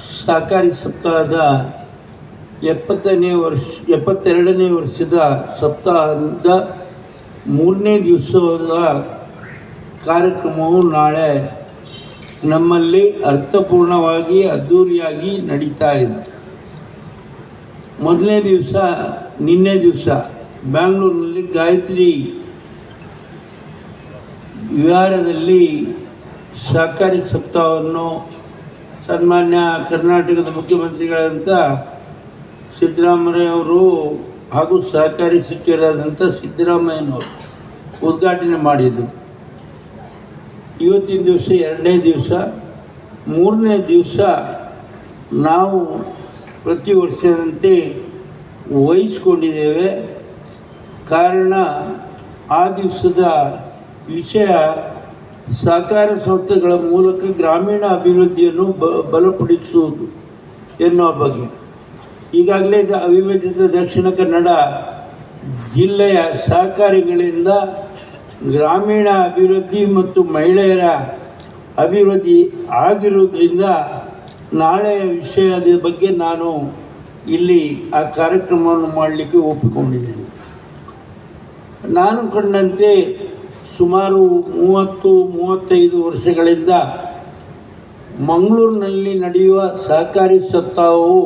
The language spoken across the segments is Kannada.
ಸಹಕಾರಿ ಸಪ್ತಾಹದ ಎಪ್ಪತ್ತನೇ ವರ್ಷ, ಎಪ್ಪತ್ತೆರಡನೇ ವರ್ಷದ ಸಪ್ತಾಹದ ಮೂರನೇ ದಿವಸದ ಕಾರ್ಯಕ್ರಮವು ನಾಳೆ ನಮ್ಮಲ್ಲಿ ಅರ್ಥಪೂರ್ಣವಾಗಿ ಅದ್ಧೂರಿಯಾಗಿ ನಡೀತಾ ಇದೆ. ಮೊದಲನೇ ದಿವಸ, ನಿನ್ನೆ ದಿವಸ ಬ್ಯಾಂಗ್ಳೂರಿನಲ್ಲಿ ಗಾಯತ್ರಿ ವಿಹಾರದಲ್ಲಿ ಸಹಕಾರಿ ಸಪ್ತಾಹವನ್ನು ಸನ್ಮಾನ್ಯ ಕರ್ನಾಟಕದ ಮುಖ್ಯಮಂತ್ರಿಗಳಂತ ಸಿದ್ದರಾಮಯ್ಯವರು ಹಾಗೂ ಸಹಕಾರಿ ಸಚಿವರಾದಂಥ ಸಿದ್ದರಾಮಯ್ಯನವರು ಉದ್ಘಾಟನೆ ಮಾಡಿದರು ಇವತ್ತಿನ ದಿವಸ ಎರಡನೇ ದಿವಸ. ಮೂರನೇ ದಿವಸ ನಾವು ಪ್ರತಿ ವರ್ಷದಂತೆ ವಹಿಸ್ಕೊಂಡಿದ್ದೇವೆ. ಕಾರಣ ಆ ದಿವಸದ ವಿಷಯ ಸಹಕಾರ ಸಂಸ್ಥೆಗಳ ಮೂಲಕ ಗ್ರಾಮೀಣ ಅಭಿವೃದ್ಧಿಯನ್ನು ಬ, ಬಲಪಡಿಸುವುದು ಎನ್ನುವ ಬಗ್ಗೆ. ಈಗಾಗಲೇ ಅವಿಭಜಿತ ದಕ್ಷಿಣ ಕನ್ನಡ ಜಿಲ್ಲೆಯ ಸಹಕಾರಿಗಳಿಂದ ಗ್ರಾಮೀಣ ಅಭಿವೃದ್ಧಿ ಮತ್ತು ಮಹಿಳೆಯರ ಅಭಿವೃದ್ಧಿ ಆಗಿರುವುದರಿಂದ ನಾಳೆಯ ವಿಷಯದ ಬಗ್ಗೆ ನಾನು ಇಲ್ಲಿ ಆ ಕಾರ್ಯಕ್ರಮವನ್ನು ಮಾಡಲಿಕ್ಕೆ ಒಪ್ಪಿಕೊಂಡಿದ್ದೇನೆ. ನಾನು ಕಂಡಂತೆ ಸುಮಾರು ಮೂವತ್ತು, ಮೂವತ್ತೈದು ವರ್ಷಗಳಿಂದ ಮಂಗಳೂರಿನಲ್ಲಿ ನಡೆಯುವ ಸಹಕಾರಿ ಸಪ್ತಾಹವು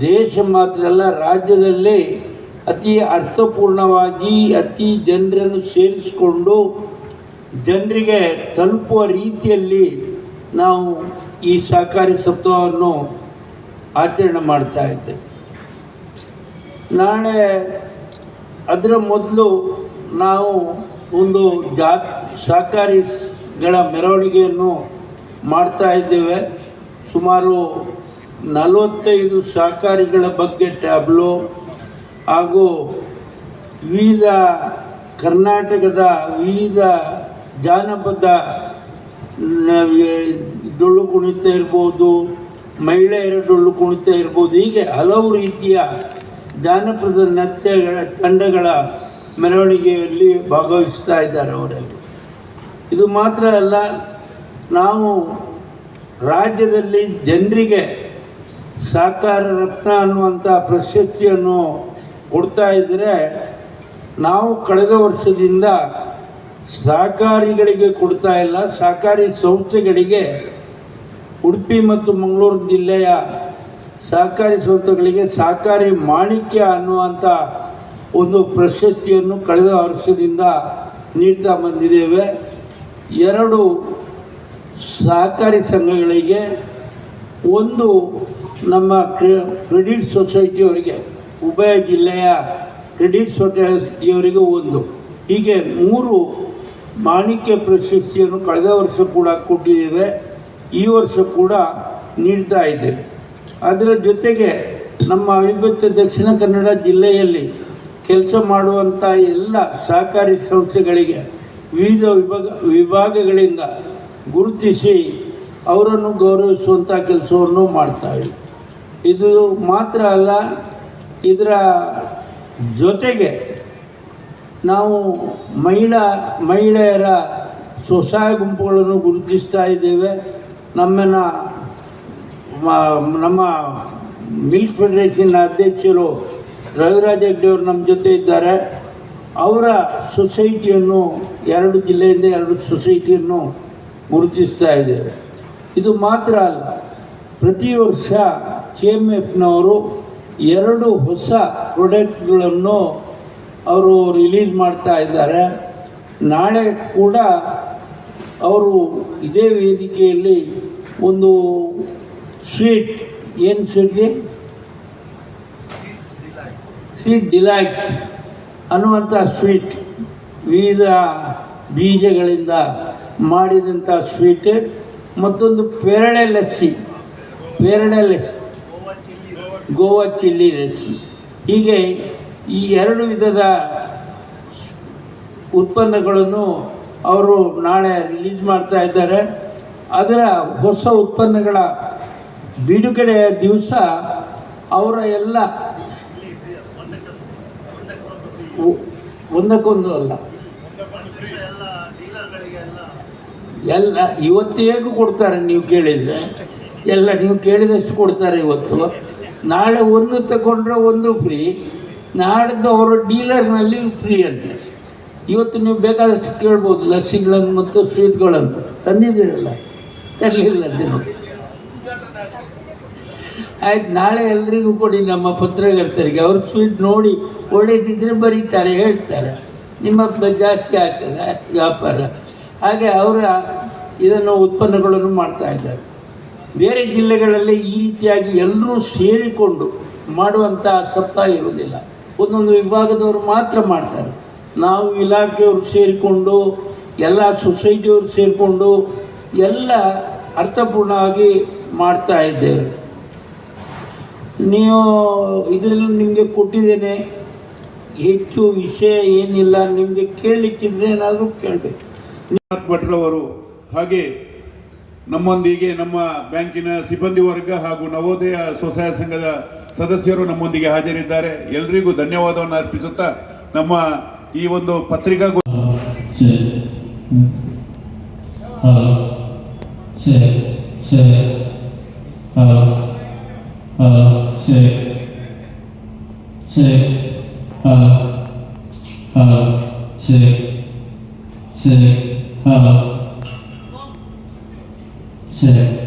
ದೇಶ ಮಾತ್ರ ಅಲ್ಲ, ರಾಜ್ಯದಲ್ಲಿ ಅತಿ ಅರ್ಥಪೂರ್ಣವಾಗಿ ಅತಿ ಜನರನ್ನು ಸೇರಿಸಿಕೊಂಡು ಜನರಿಗೆ ತಲುಪುವ ರೀತಿಯಲ್ಲಿ ನಾವು ಈ ಸಹಕಾರಿ ಸಪ್ತಾಹವನ್ನು ಆಚರಣೆ ಮಾಡ್ತಾ ಇದ್ದೇವೆ ನಾಳೆ ಅದರ ಮೊದಲು ನಾವು ಒಂದು ಜಾ ಸಹಕಾರಿಗಳ ಮೆರವಣಿಗೆಯನ್ನು ಮಾಡ್ತಾ ಇದ್ದೇವೆ. ಸುಮಾರು ನಲವತ್ತೈದು ಸಹಕಾರಿಗಳ ಬಗ್ಗೆ ಟ್ಯಾಬ್ಲು ಹಾಗೂ ವಿವಿಧ ಕರ್ನಾಟಕದ ವಿವಿಧ ಜಾನಪದ ಡೊಳ್ಳು ಕುಣಿತ ಇರ್ಬೋದು ಮಹಿಳೆಯರ ಡೊಳ್ಳು ಕುಣಿತ ಇರ್ಬೋದು, ಹೀಗೆ ಹಲವು ರೀತಿಯ ಜಾನಪದ ನೃತ್ಯಗಳ ತಂಡಗಳ ಮೆರವಣಿಗೆಯಲ್ಲಿ ಭಾಗವಹಿಸ್ತಾ ಇದ್ದಾರೆ ಅವರಲ್ಲಿ. ಇದು ಮಾತ್ರ ಅಲ್ಲ, ನಾವು ರಾಜ್ಯದಲ್ಲಿ ಜನರಿಗೆ ಸಹಕಾರ ರತ್ನ ಅನ್ನುವಂಥ ಪ್ರಶಸ್ತಿಯನ್ನು ಕೊಡ್ತಾ ಇದ್ದರೆ ನಾವು ಕಳೆದ ವರ್ಷದಿಂದ ಸಹಕಾರಿಗಳಿಗೆ ಕೊಡ್ತಾ ಇಲ್ಲ, ಸಹಕಾರಿ ಸಂಸ್ಥೆಗಳಿಗೆ ಉಡುಪಿ ಮತ್ತು ಮಂಗಳೂರು ಜಿಲ್ಲೆಯ ಸಹಕಾರಿ ಸಂಸ್ಥೆಗಳಿಗೆ ಸಹಕಾರಿ ಮಾಣಿಕ್ಯ ಅನ್ನುವಂಥ ಒಂದು ಪ್ರಶಸ್ತಿಯನ್ನು ಕಳೆದ ವರ್ಷದಿಂದ ನೀಡ್ತಾ ಬಂದಿದ್ದೇವೆ. ಎರಡು ಸಹಕಾರಿ ಸಂಘಗಳಿಗೆ, ಒಂದು ನಮ್ಮ ಕ್ರೆ- ಕ್ರೆಡಿಟ್ ಸೊಸೈಟಿಯವರಿಗೆ, ಉಭಯ ಜಿಲ್ಲೆಯ ಕ್ರೆಡಿಟ್ ಸೊಸೈಟಿಯವರಿಗೆ ಒಂದು. ಹೀಗೆ ಮೂರು ಮಾಣಿಕ್ಯ ಪ್ರಶಸ್ತಿಯನ್ನು ಕಳೆದ ವರ್ಷ ಕೂಡ ಕೊಟ್ಟಿದ್ದೇವೆ. ಈ ವರ್ಷ ಕೂಡ ನೀಡ್ತಾ ಇದ್ದೇವೆ ಅದರ ಜೊತೆಗೆ ನಮ್ಮ ಅವಿಭಕ್ತ ದಕ್ಷಿಣ ಕನ್ನಡ ಜಿಲ್ಲೆಯಲ್ಲಿ ಕೆಲಸ ಮಾಡುವಂಥ ಎಲ್ಲ ಸಹಕಾರಿ ಸಂಸ್ಥೆಗಳಿಗೆ, ವಿವಿಧ ವಿಭಾಗ, ವಿಭಾಗಗಳಿಂದ ಗುರುತಿಸಿ ಅವರನ್ನು ಗೌರವಿಸುವಂಥ ಕೆಲಸವನ್ನು ಮಾಡ್ತಾವೆ ಇದು ಮಾತ್ರ ಅಲ್ಲ, ಇದರ ಜೊತೆಗೆ ನಾವು ಮಹಿಳಾ, ಮಹಿಳೆಯರ ಸ್ವಸಹಾಯ ಗುಂಪುಗಳನ್ನು ಗುರುತಿಸ್ತಾ ಇದ್ದೇವೆ. ನಮ್ಮನ್ನು ನಮ್ಮ ಮಿಲ್ಕ್ ಫೆಡರೇಷನ್ ಅಧ್ಯಕ್ಷರು ರವಿರಾಜ ಹೆಗ್ಡೆಯವರು ನಮ್ಮ ಜೊತೆ ಇದ್ದಾರೆ. ಅವರ ಸೊಸೈಟಿಯನ್ನು ಎರಡು ಜಿಲ್ಲೆಯಿಂದ ಎರಡು ಸೊಸೈಟಿಯನ್ನು ಗುರುತಿಸ್ತಾ ಇದ್ದೇವೆ ಇದು ಮಾತ್ರ ಅಲ್ಲ, ಪ್ರತಿ ವರ್ಷ ಕೆ ಎಂ ಎಫ್ನವರು ಎರಡು ಹೊಸ ಪ್ರಾಡಕ್ಟ್ಗಳನ್ನು ಅವರು ರಿಲೀಸ್ ಮಾಡ್ತಾ ಇದ್ದಾರೆ. ನಾಳೆ ಕೂಡ ಅವರು ಇದೇ ವೇದಿಕೆಯಲ್ಲಿ ಒಂದು ಸ್ವೀಟ್, ಏನು ಸ್ವೀಟ್ ಸ್ವೀಟ್ ಡಿಲೈಟ್ ಅನ್ನುವಂಥ ಸ್ವೀಟ್ ವಿವಿಧ ಬೀಜಗಳಿಂದ ಮಾಡಿದಂಥ ಸ್ವೀಟ್ ಮತ್ತೊಂದು ಪೇರಳೆ ಲಸ್ಸಿ ಪೇರಳೆ ಲಸ್ಸಿ, ಗೋವಾ ಚಿಲ್ಲಿ ಲಸ್ಸಿ. ಹೀಗೆ ಈ ಎರಡು ವಿಧದ ಉತ್ಪನ್ನಗಳನ್ನು ಅವರು ನಾಳೆ ರಿಲೀಸ್ ಮಾಡ್ತಾ ಇದ್ದಾರೆ. ಅದರ ಹೊಸ ಉತ್ಪನ್ನಗಳ ಬಿಡುಗಡೆಯ ದಿವಸ ಅವರ ಎಲ್ಲ ಒಂದಕ್ಕೊಂದು ಅಲ್ಲ. ಎಲ್ಲ ಇವತ್ತು ಹೇಗೂ ಕೊಡ್ತಾರೆ ನೀವು ಕೇಳಿದರೆ. ಎಲ್ಲ ನೀವು ಕೇಳಿದಷ್ಟು ಕೊಡ್ತಾರೆ ಇವತ್ತು. ನಾಳೆ ಒಂದು ತಗೊಂಡ್ರೆ ಒಂದು ಫ್ರೀ ನಾಡ್ದು ಅವರ ಡೀಲರ್ನಲ್ಲಿ ಫ್ರೀ ಅಂತೆ. ಇವತ್ತು ನೀವು ಬೇಕಾದಷ್ಟು ಕೇಳ್ಬೋದು, ಲಸ್ಸಿಗಳನ್ನು ಮತ್ತು ಸ್ವೀಟ್ಗಳನ್ನು. ತಂದಿದ್ದೀರಲ್ಲ? ತರಲಿಲ್ಲ ನೀವು. ಆಯ್ತು, ನಾಳೆ ಎಲ್ರಿಗೂ ಕೊಡಿ ನಮ್ಮ ಪತ್ರಕರ್ತರಿಗೆ ಅವ್ರ ಸ್ವೀಟ್ ನೋಡಿ ಒಳ್ಳೇದಿದ್ರೆ ಬರೀತಾರೆ, ಹೇಳ್ತಾರೆ. ನಿಮ್ಮ ಜಾಸ್ತಿ ಆಗ್ತದೆ, ವ್ಯಾಪಾರ. ಹಾಗೆ ಅವರ ಇದನ್ನು ಉತ್ಪನ್ನಗಳನ್ನು ಮಾಡ್ತಾ ಇದ್ದಾರೆ. ಬೇರೆ ಜಿಲ್ಲೆಗಳಲ್ಲಿ ಈ ರೀತಿಯಾಗಿ ಎಲ್ಲರೂ ಸೇರಿಕೊಂಡು ಮಾಡುವಂಥ ಸಪ್ತಾಹ ಇರುವುದಿಲ್ಲ. ಒಂದೊಂದು ವಿಭಾಗದವರು ಮಾತ್ರ ಮಾಡ್ತಾರೆ. ನಾವು ಇಲಾಖೆಯವರು ಸೇರಿಕೊಂಡು, ಎಲ್ಲ ಸೊಸೈಟಿಯವರು ಸೇರಿಕೊಂಡು ಎಲ್ಲ ಅರ್ಥಪೂರ್ಣವಾಗಿ ಮಾಡ್ತಾ ಇದ್ದೇವೆ. ನೀವು ಇದರಲ್ಲಿ ನಿಮಗೆ ಕೊಟ್ಟಿದ್ದೇನೆ ಹೆಚ್ಚು ವಿಷಯ ಏನಿಲ್ಲ ನಿಮಗೆ ಕೇಳಲಿಕ್ಕಿದ್ರೆ ಏನಾದರೂ ಕೇಳಬೇಕು ಭಟ್ರವರು ಹಾಗೆ ನಮ್ಮೊಂದಿಗೆ ನಮ್ಮ ಬ್ಯಾಂಕಿನ ಸಿಬ್ಬಂದಿ ವರ್ಗ ಹಾಗೂ ನವೋದಯ ಸ್ವಸಹಾಯ ಸಂಘದ ಸದಸ್ಯರು ನಮ್ಮೊಂದಿಗೆ ಹಾಜರಿದ್ದಾರೆ ಎಲ್ರಿಗೂ ಧನ್ಯವಾದವನ್ನು ಅರ್ಪಿಸುತ್ತಾ ನಮ್ಮ ಈ ಒಂದು ಪತ್ರಿಕಾ ಪತ್ರಿಕಾಗೋ to to uh uh to to uh to